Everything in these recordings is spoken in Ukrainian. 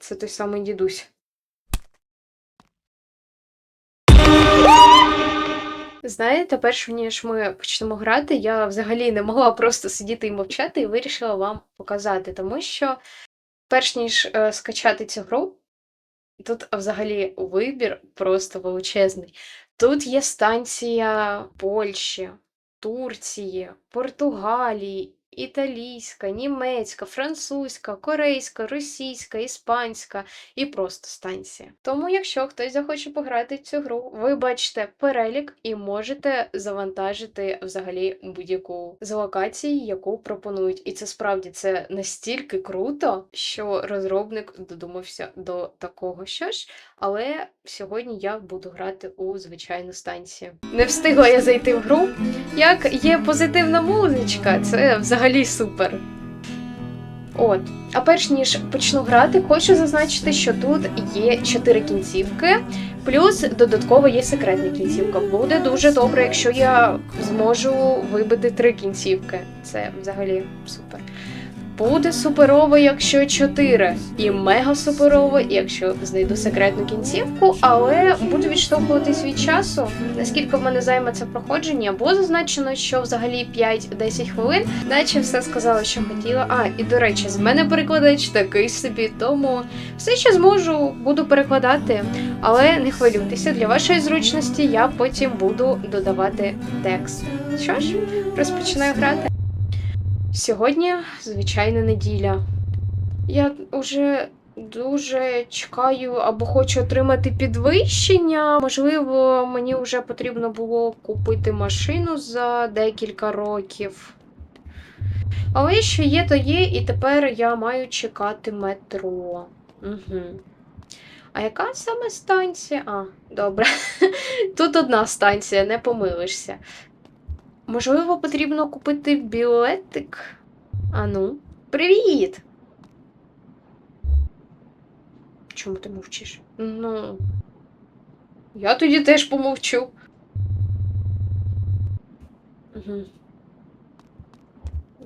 Це той самий дідусь. Знаєте, перш ніж ми почнемо грати, я взагалі не могла просто сидіти і мовчати і вирішила вам показати, тому що перш ніж е, скачати цю гру, тут взагалі вибір просто величезний. Тут є станція Польщі, Турції, Португалії, італійська, німецька, французька, корейська, російська, іспанська і просто станція. Тому, якщо хтось захоче пограти цю гру, ви бачите перелік і можете завантажити взагалі будь-яку з локацій, яку пропонують. І це справді це настільки круто, що розробник додумався до такого. Що ж, але сьогодні я буду грати у звичайну станцію. Не встигла я зайти в гру. Як є позитивна музичка, це взагалі супер. От. А перш ніж почну грати, хочу зазначити, що тут є чотири кінцівки, плюс додатково є секретна кінцівка. Буде дуже добре, якщо я зможу вибити три кінцівки. Це взагалі супер. Буде суперово, якщо 4, і мега суперово, якщо знайду секретну кінцівку, але буду відштовхуватись від часу, наскільки в мене займе це проходження, бо зазначено, що взагалі 5-10 хвилин, наче все сказала, що хотіла. А, і до речі, з мене перекладач такий собі, тому все, що зможу, буду перекладати, але не хвилюйтеся, для вашої зручності я потім буду додавати текст. Що ж, розпочинаю грати. Сьогодні звичайна неділя. Я вже дуже чекаю або хочу отримати підвищення. Можливо, мені вже потрібно було купити машину за декілька років. Але що є, то є, і тепер я маю чекати метро. Угу. А яка саме станція? А, добре. Тут одна станція, не помилишся. Можливо, потрібно купити білетик. Ану. Привіт! Чому ти мовчиш? Ну. Я тоді теж помовчу. Угу.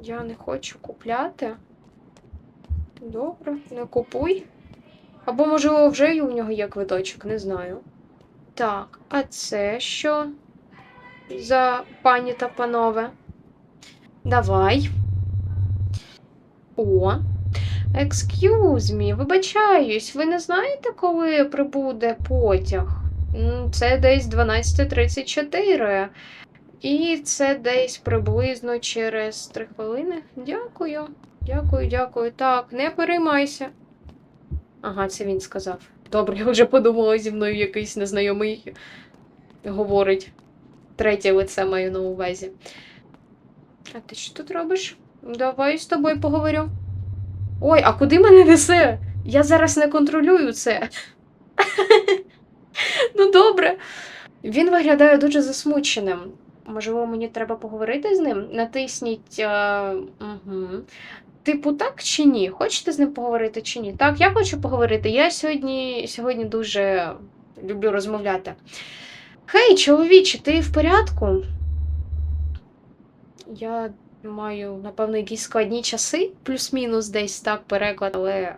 Я не хочу купляти. Добре, не купуй. Або, можливо, вже у нього є квиточок, не знаю. Так, а це що? За пані та панове. Давай. О. Excuse me, вибачаюсь, ви не знаєте, коли прибуде потяг? Це десь 12.34. І це десь приблизно через 3 хвилини. Дякую. Дякую, дякую. Так, не переймайся. Ага, це він сказав. Добре, я вже подумала, зі мною якийсь незнайомий говорить. Третє лице маю на увазі. А ти що тут робиш? Давай з тобою поговорю. Ой, а куди мене несе? Я зараз не контролюю це. ну, добре. Він виглядає дуже засмученим. Можливо, мені треба поговорити з ним? Натисніть. А... Угу. Типу, так чи ні? Хочете з ним поговорити чи ні? Так, я хочу поговорити. Я сьогодні, сьогодні дуже люблю розмовляти. Хей, чоловіче, ти в порядку? Я маю, напевно, якісь складні часи, плюс-мінус десь так переклад, але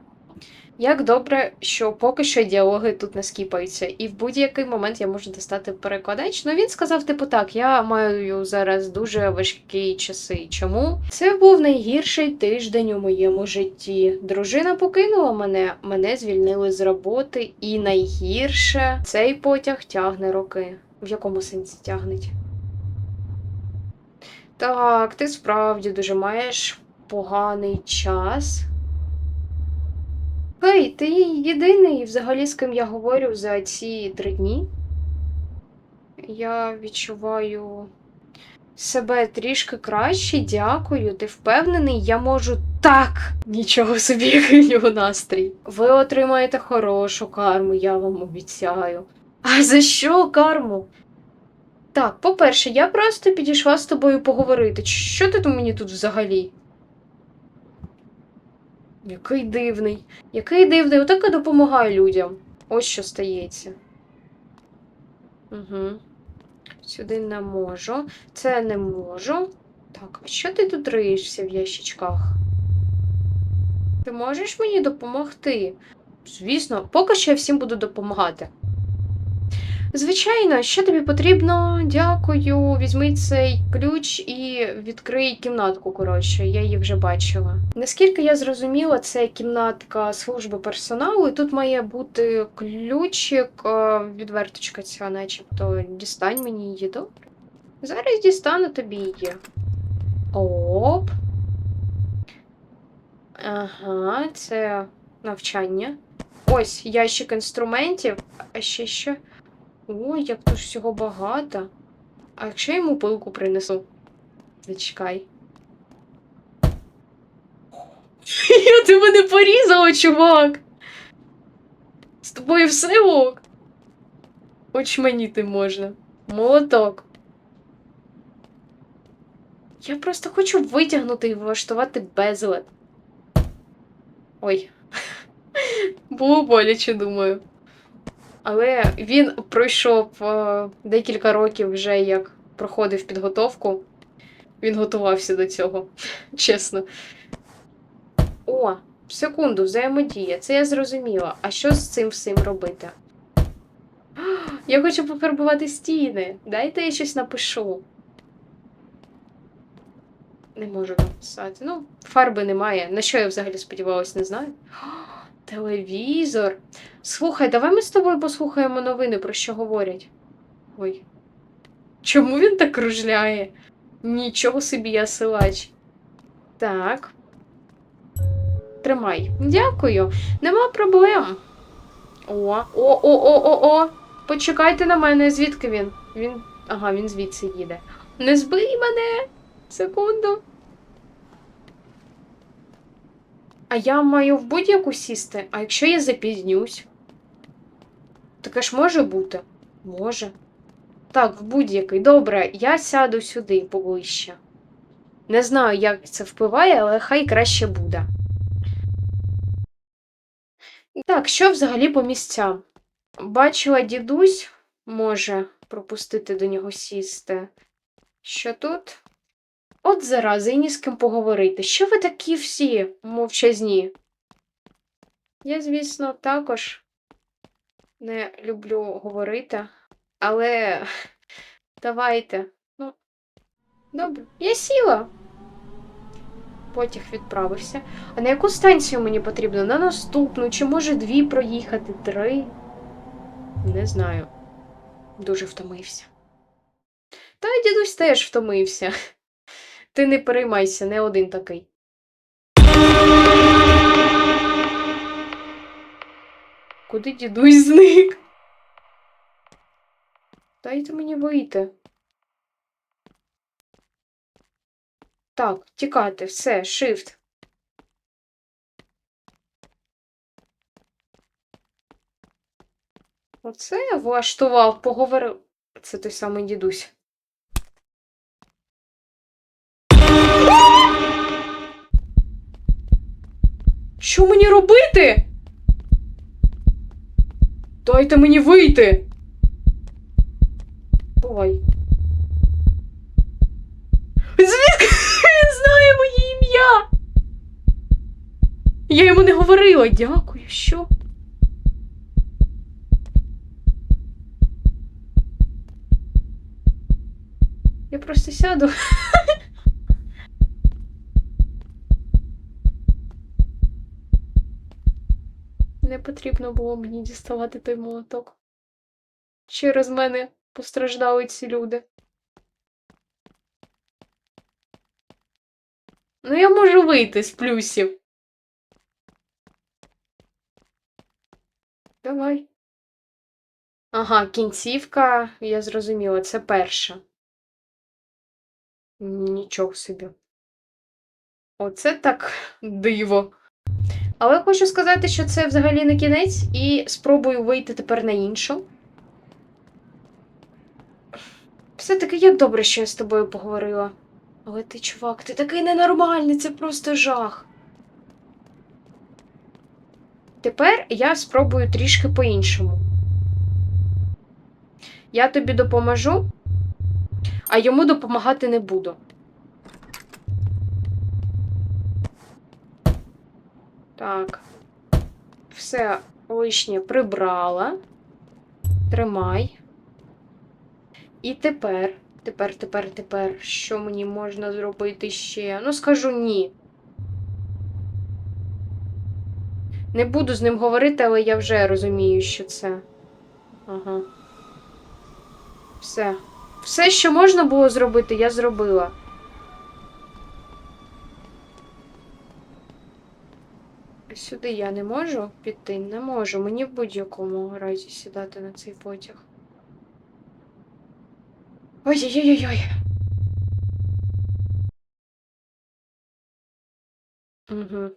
як добре, що поки що діалоги тут не скіпаються, і в будь-який момент я можу достати перекладач. Ну він сказав, типу, так, я маю зараз дуже важкі часи. Чому? Це був найгірший тиждень у моєму житті. Дружина покинула мене, мене звільнили з роботи, і найгірше цей потяг тягне роки. В якому сенсі тягнеть? Так, ти справді дуже маєш поганий час. Гей, ти єдиний взагалі, з ким я говорю за ці три дні. Я відчуваю себе трішки краще, дякую. Ти впевнений, я можу так. Нічого собі, у настрій. Ви отримаєте хорошу карму, я вам обіцяю. А за що карму? Так, по-перше, я просто підійшла з тобою поговорити. Що ти мені тут взагалі? Який дивний. Який дивний, отак і допомагає людям. Ось що стається. Угу. Сюди не можу. Це не можу. Так, а що ти тут риєшся в ящичках? Ти можеш мені допомогти? Звісно, поки що я всім буду допомагати. Звичайно, що тобі потрібно? Дякую. Візьми цей ключ і відкрий кімнатку. Коротше, я її вже бачила. Наскільки я зрозуміла, це кімнатка служби персоналу, і тут має бути ключик, е, відверточка ця, начебто. Дістань мені її, добре? Зараз дістану тобі її. Оп. Ага, це навчання. Ось ящик інструментів, а ще що. Ой, як тут всього багато. А якщо я йому пилку принесу? Зачекай. Я тебе не порізала, чувак! З тобою все ок. Очманіти можна. Молоток. Я просто хочу витягнути і влаштувати безлад. Ой. Було боляче, думаю. Але він пройшов е, декілька років вже як проходив підготовку. Він готувався до цього, чесно. О, секунду, взаємодія. Це я зрозуміла. А що з цим всім робити? Я хочу пофарбувати стіни. Дайте я щось напишу. Не можу написати. Ну, фарби немає. На що я взагалі сподівалась, не знаю. Телевізор. Слухай, давай ми з тобою послухаємо новини, про що говорять. Ой. Чому він так кружляє? Нічого собі я силач. Так. Тримай. Дякую. Нема проблем. О, о, о, о, о, о. Почекайте на мене, звідки він? Він. Ага, він звідси їде. Не збий мене! Секунду. А я маю в будь-яку сісти, а якщо я запізнюсь? Таке ж може бути? Може. Так, в будь-який. Добре, я сяду сюди поближче. Не знаю, як це впливає, але хай краще буде. Так, що взагалі по місцям? Бачила дідусь, може пропустити до нього сісти. Що тут? От зараза, і ні з ким поговорити. Що ви такі всі мовчазні? Я, звісно, також не люблю говорити, але давайте. Ну, добре. Я сіла. Потяг відправився. А на яку станцію мені потрібно? На наступну, чи може дві проїхати, три? Не знаю. Дуже втомився. Та дідусь теж втомився. Ти не переймайся, не один такий. Куди дідусь зник? Дайте мені вийти. Так, тікати, все, shift. Оце я влаштував, поговорив. Це той самий дідусь. Що мені робити? Дайте мені вийти. Ой. Звідки він знає моє ім'я? Я йому не говорила. Дякую, що? Я просто сяду. Не потрібно було мені діставати той молоток. Через мене постраждали ці люди. Ну, я можу вийти з плюсів. Давай. Ага, кінцівка, я зрозуміла, це перша. Нічого собі. Оце так диво. Але хочу сказати, що це взагалі не кінець, і спробую вийти тепер на іншу. Все-таки як добре, що я з тобою поговорила. Але ти, чувак, ти такий ненормальний, це просто жах. Тепер я спробую трішки по-іншому. Я тобі допоможу, а йому допомагати не буду. Так. Все лишнє прибрала. Тримай. І тепер, тепер, тепер, тепер, що мені можна зробити ще? Ну, скажу ні. Не буду з ним говорити, але я вже розумію, що це. Ага. Все. Все, що можна було зробити, я зробила. Сюди я не можу піти, не можу. Мені в будь-якому разі сідати на цей потяг. Ой-ой-ой-ой. Угу.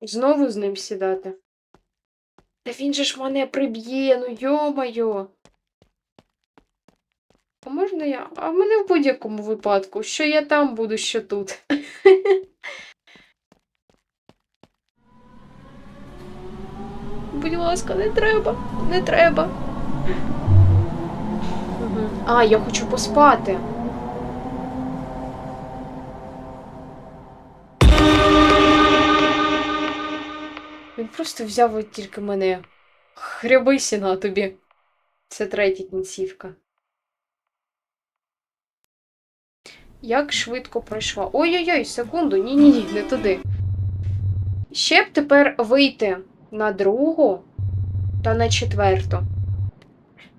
Знову з ним сідати. Та він же ж мене приб'є, ну йо-моє. А можна я? А мене в будь-якому випадку, що я там буду, що тут. Будь ласка, не треба, не треба. А, я хочу поспати. Він просто взяв от тільки мене. Хрябися на тобі. Це третя кінцівка. Як швидко пройшла. Ой-ой-ой, секунду, ні-ні-ні, не туди. Ще б тепер вийти на другу та на четверту.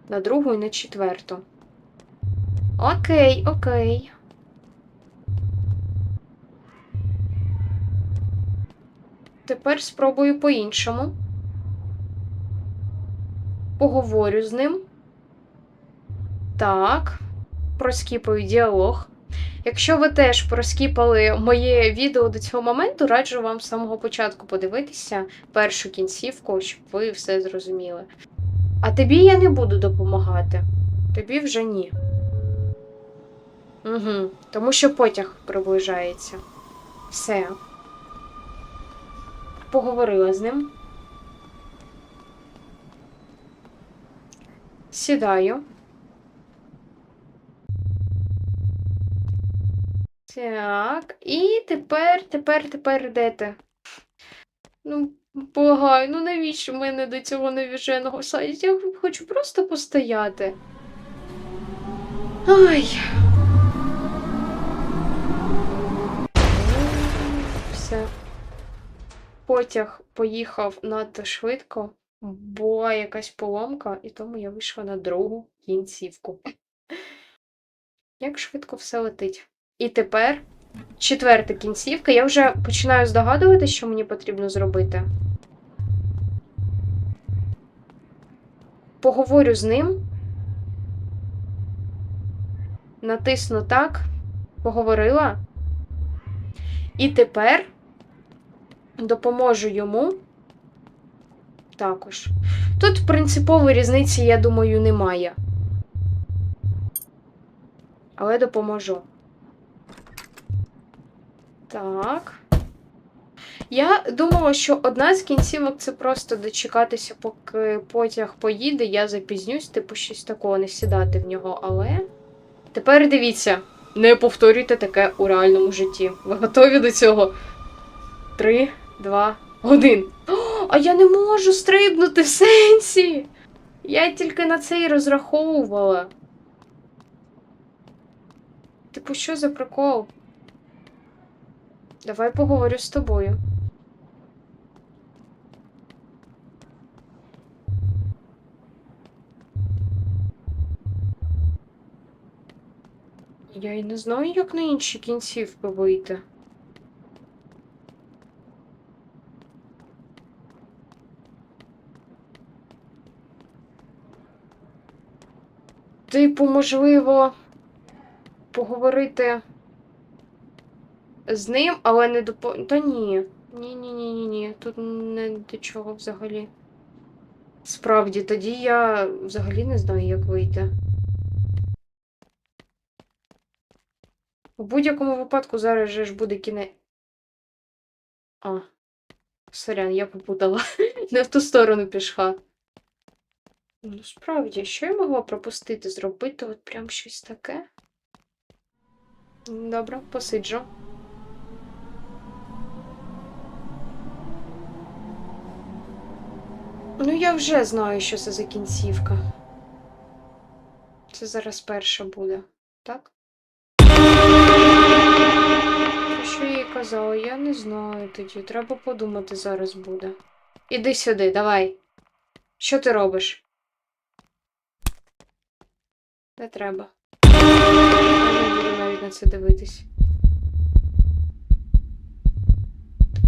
На другу і на четверту. Окей, окей. Тепер спробую по-іншому. Поговорю з ним. Так. Проскіпаю діалог. Якщо ви теж проскіпали моє відео до цього моменту, раджу вам з самого початку подивитися першу кінцівку, щоб ви все зрозуміли. А тобі я не буду допомагати. Тобі вже ні. Угу. Тому що потяг приближається. Все. Поговорила з ним. Сідаю. Так, і тепер, тепер, тепер йдете. Ну, благаю, ну навіщо мене до цього навіженого садять? Я хочу просто постояти. Ай. Все. Потяг поїхав надто швидко, була якась поломка, і тому я вийшла на другу кінцівку. Як швидко все летить. І тепер четверта кінцівка. Я вже починаю здогадувати, що мені потрібно зробити. Поговорю з ним. Натисну так. Поговорила. І тепер допоможу йому. Також. Тут принципової різниці, я думаю, немає. Але допоможу. Так. Я думала, що одна з кінцівок це просто дочекатися, поки потяг поїде, я запізнюсь, типу щось такого, не сідати в нього, але. Тепер дивіться, не повторюйте таке у реальному житті. Ви готові до цього? Три, два, один. А я не можу стрибнути в сенсі. Я тільки на це і розраховувала. Типу, що за прикол? Давай поговорю з тобою. Я й не знаю, як на інші кінцівки вийти. Типу, можливо, поговорити з ним, але не до по- Та ні. Ні, ні, ні, ні, ні. Тут не до чого взагалі. Справді, тоді я взагалі не знаю, як вийти. У будь-якому випадку зараз же ж буде кінець. А. Сорян, я попутала. Не в ту сторону пішла. Ну, справді, що я могла пропустити? Зробити от прям щось таке? Добре, посиджу. Ну, я вже знаю, що це за кінцівка. Це зараз перша буде, так? Що я їй казала? Я не знаю тоді. Треба подумати зараз буде. Іди сюди, давай. Що ти робиш? Не треба. Я не буду навіть на це дивитись.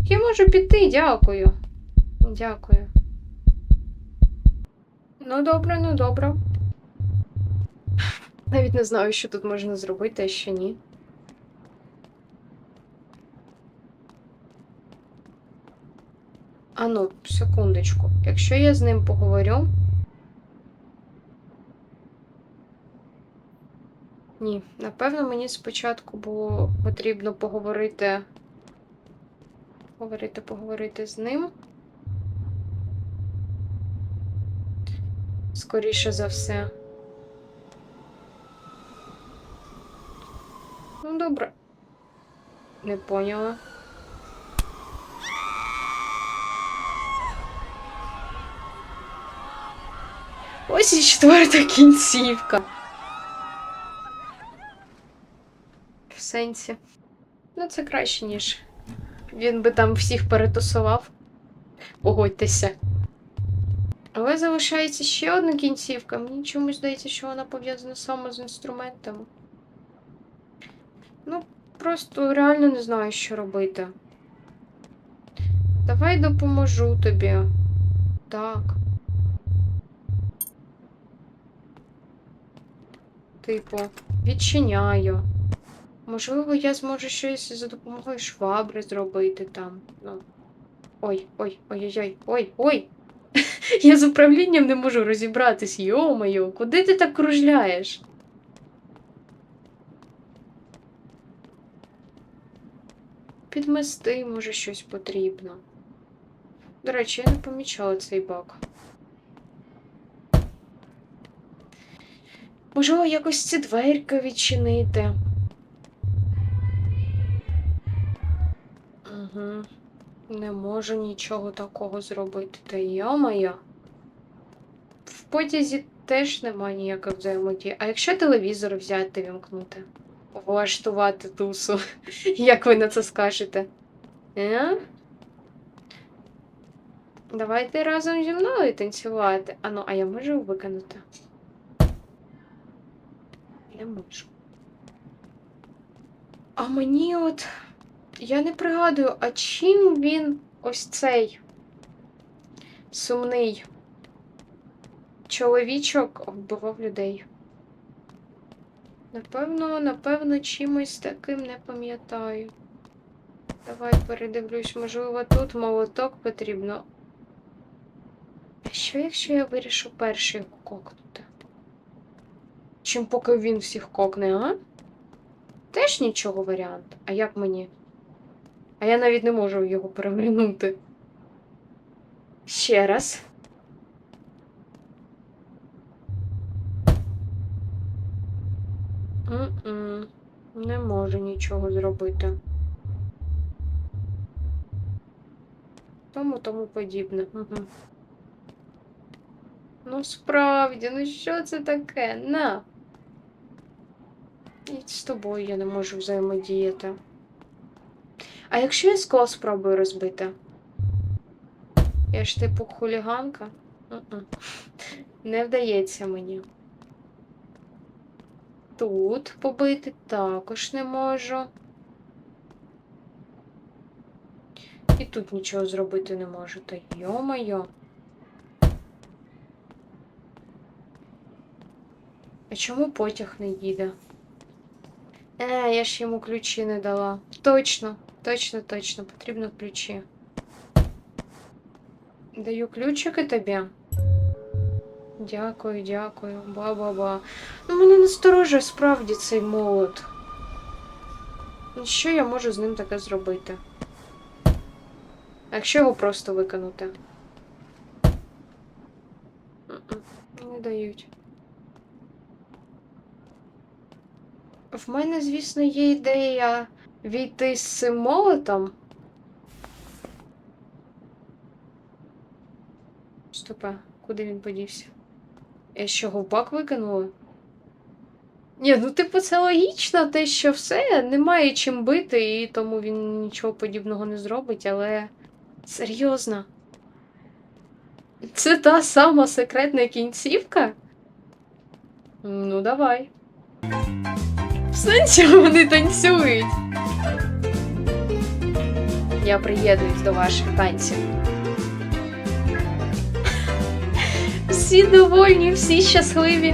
Я можу піти, дякую. Дякую. Ну, добре, ну добре. Навіть не знаю, що тут можна зробити, а що ні. Ану, секундочку. Якщо я з ним поговорю. Ні, напевно, мені спочатку було потрібно поговорити. Поговорити, поговорити з ним. Скоріше за все. Ну, добре. Не поняла. Ось і четверта кінцівка. В сенсі. Ну, це краще, ніж. Він би там всіх перетусував. Погодьтеся. Але залишається ще одна кінцівка. Мені чомусь здається, що вона пов'язана саме з інструментами. Ну, просто реально не знаю, що робити. Давай допоможу тобі. Так. Типу, відчиняю. Можливо, я зможу щось за допомогою швабри зробити там. Ну. Ой, ой, ой-ой-ой, ой, ой. Я з управлінням не можу розібратись. Йо-моє, куди ти так кружляєш? Підмести, може, щось потрібно. До речі, я не помічала цей баг. Можливо, якось ці дверки відчинити. Угу. Не можу нічого такого зробити. Та йо-моє. В потязі теж немає ніякої взаємодії. А якщо телевізор взяти вімкнути? Влаштувати тусу. Як ви на це скажете? Е? Давайте разом зі мною танцювати. А ну, а я можу виконати? Не можу. А мені от. Я не пригадую, а чим він ось цей сумний чоловічок вбивав людей? Напевно, напевно, чимось таким не пам'ятаю. Давай передивлюсь, можливо, тут молоток потрібно. А що, якщо я вирішу перший кокнути? Чим поки він всіх кокне, а? Теж нічого варіант. А як мені? А я навіть не можу його перевернути. Ще раз. М-м. Не можу нічого зробити. Тому тому подібне. Угу. Ну, справді, ну що це таке? На. І з тобою я не можу взаємодіяти. А якщо я скло спробую розбити? Я ж типу хуліганка? М-м. Не вдається мені. Тут побити також не можу. І тут нічого зробити не можу. Та йо-моє. А чому потяг не їде? Е, я ж йому ключі не дала. Точно, точно, точно, потрібно ключі. Даю ключики тобі. Дякую, дякую. Ба-ба-ба. Ну, мене насторожує справді цей молот. Що я можу з ним таке зробити? Якщо його просто викинути? Не дають. В мене, звісно, є ідея війти з цим молотом. Стопе, куди він подівся? Я що, говбак викинула? Ні, ну типу, це логічно, те, що все, немає чим бити, і тому він нічого подібного не зробить, але серйозно. Це та сама секретна кінцівка? Ну, давай. Сенсі вони танцюють. Я приєднуюсь до ваших танців. Всі довольні, всі щасливі.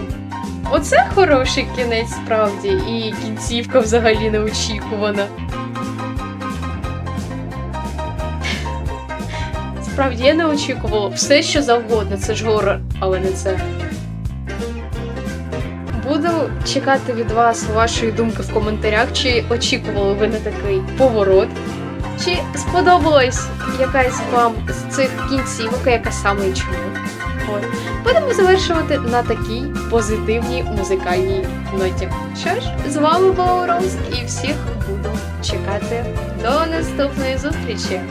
Оце хороший кінець справді, і кінцівка взагалі неочікувана. Справді, я не очікувала все, що завгодно, це ж горор, але не це. Буду чекати від вас вашої думки в коментарях, чи очікували ви на такий поворот, чи сподобалась якась вам з цих кінцівок, яка саме і чому. От. Будемо завершувати на такій позитивній музикальній ноті. Що ж, з вами була Роуз і всіх буду чекати до наступної зустрічі.